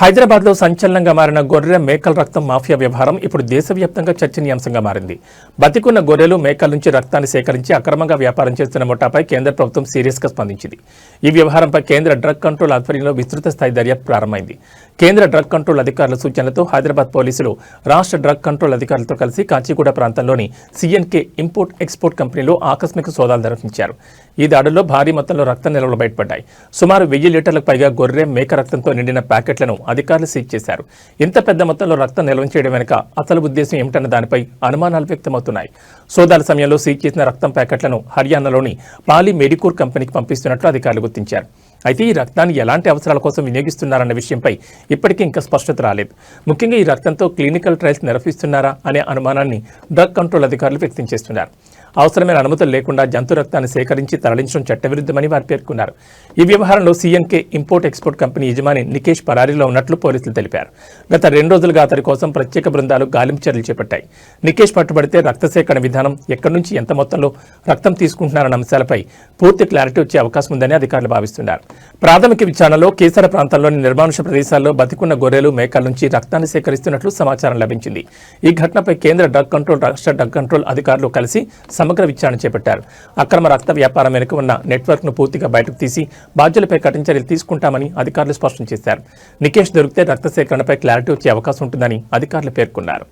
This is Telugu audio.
హైదరాబాద్లో సంచలనంగా మారిన గొర్రె మేకల రక్తం మాఫియా వ్యవహారం ఇప్పుడు దేశవ్యాప్తంగా చర్చనీయాంశంగా మారింది. బతికున్న గొర్రెలు మేకల నుంచి రక్తాన్ని సేకరించి అక్రమంగా వ్యాపారం చేస్తున్న ముఠాపై కేంద్ర ప్రభుత్వం సీరియస్గా స్పందించింది. ఈ వ్యవహారంపై కేంద్ర డ్రగ్ కంట్రోల్ ఆధ్వర్యంలో విస్తృత స్థాయి దర్యాప్తు ప్రారంభమైంది. కేంద్ర డ్రగ్ కంట్రోల్ అధికారుల సూచనలతో హైదరాబాద్ పోలీసులు రాష్ట్ర డ్రగ్ కంట్రోల్ అధికారులతో కలిసి కాచిగూడ ప్రాంతంలోని సీఎన్కే ఇంపోర్ట్ ఎక్స్పోర్ట్ కంపెనీలో ఆకస్మిక సోదాలు నిర్వహించారు. ఈ దాడుల్లో భారీ మొత్తంలో రక్త నిల్వలు బయటపడ్డాయి. సుమారు వెయ్యి లీటర్లకు పైగా గొర్రె మేక రక్తంతో నిండిన ప్యాకెట్లను అధికారులు సీజ్ చేశారు. ఇంత పెద్ద మొత్తంలో రక్తం నిల్వ చేయడం వెనుక అసలు ఉద్దేశం ఏమిటన్న దానిపై అనుమానాలు వ్యక్తమవుతున్నాయి. సోదాల సమయంలో సీజ్ చేసిన రక్తం ప్యాకెట్లను హర్యానాలోని పాలి మెడికూర్ కంపెనీకి పంపిస్తున్నట్లు అధికారులు గుర్తించారు. అయితే ఈ రక్తాన్ని ఎలాంటి అవసరాల కోసం వినియోగిస్తున్నారన్న విషయంపై ఇప్పటికీ ఇంకా స్పష్టత రాలేదు. ముఖ్యంగా ఈ రక్తంతో క్లినికల్ ట్రయల్స్ నిర్వహిస్తున్నారా అనే అనుమానాన్ని డ్రగ్ కంట్రోల్ అధికారులు వ్యక్తం చేస్తున్నారు. అవసరమైన అనుమతులు లేకుండా జంతు రక్తాన్ని సేకరించి తరలించడం చట్టవిరుద్ధమని వారు పేర్కొన్నారు. ఈ వ్యవహారంలో సీఎంకే ఇంపోర్ట్ ఎక్స్పోర్ట్ కంపెనీ యజమాని నికేష్ పరారీలో ఉన్నట్లు పోలీసులు తెలిపారు. గత రెండు రోజులుగా అతడి కోసం ప్రత్యేక బృందాలు గాలింపు చర్యలు చేపట్టాయి. నికేష్ పట్టుబడితే రక్త సేకరణ విధానం ఎక్కడి నుంచి ఎంత మొత్తంలో రక్తం తీసుకుంటున్నారన్న అంశాలపై పూర్తి క్లారిటీ వచ్చే అవకాశం ఉందని అధికారులు భావిస్తున్నారు. ప్రాథమిక విచారణలో కేసర ప్రాంతంలోని నిర్మానుష ప్రదేశాల్లో బతికున్న గొర్రెలు మేకల నుంచి రక్తాన్ని సేకరిస్తున్నట్లు సమాచారం లభించింది. ఈ ఘటనపై కేంద్ర డ్రగ్ కంట్రోల్ రాష్ట్ర డ్రగ్ కంట్రోల్ అధికారులు కలిసి సమగ్ర విచారణ చేపట్టారు. అక్రమ రక్త వ్యాపారం వెనుక ఉన్న నెట్వర్క్ను పూర్తిగా బయటకు తీసి బాధ్యులపై కఠిన చర్యలు తీసుకుంటామని అధికారులు స్పష్టం చేశారు. నికేష్ దొరికితే రక్త సేకరణపై క్లారిటీ వచ్చే అవకాశం ఉంటుందని అధికారులు పేర్కొన్నారు.